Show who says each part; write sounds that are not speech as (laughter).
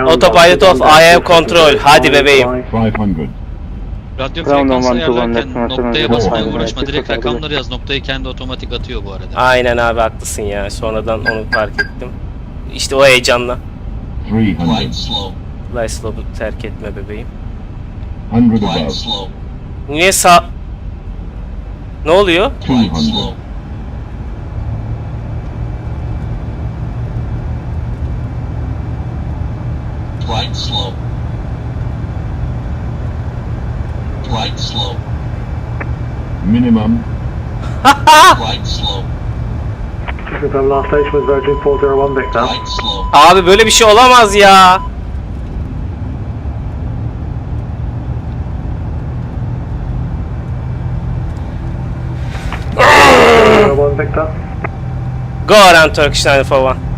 Speaker 1: Autopilot off, I have control. Hadi bebeğim.
Speaker 2: 500.
Speaker 3: Radyo frekansı ayarlarken noktaya basmaya
Speaker 2: five,
Speaker 3: uğraşma.
Speaker 4: five,
Speaker 3: Direkt
Speaker 4: five,
Speaker 3: rakamları yaz. Noktayı kendi otomatik atıyor bu arada.
Speaker 1: Aynen abi haklısın ya. Sonradan onu fark ettim. İşte o heyecanla.
Speaker 2: 300.
Speaker 1: Fly slope'u terk etme bebeğim.
Speaker 2: 100 above.
Speaker 1: Niye sağ... Ne oluyor?
Speaker 2: 200.
Speaker 5: Right slow. Right slow.
Speaker 2: Minimum. (laughs)
Speaker 5: Right slow.
Speaker 6: Confirm last station was Virgin 401 Victor.
Speaker 5: Right slow.
Speaker 1: Abi böyle bir şey olamaz ya. Go around Turkish 941.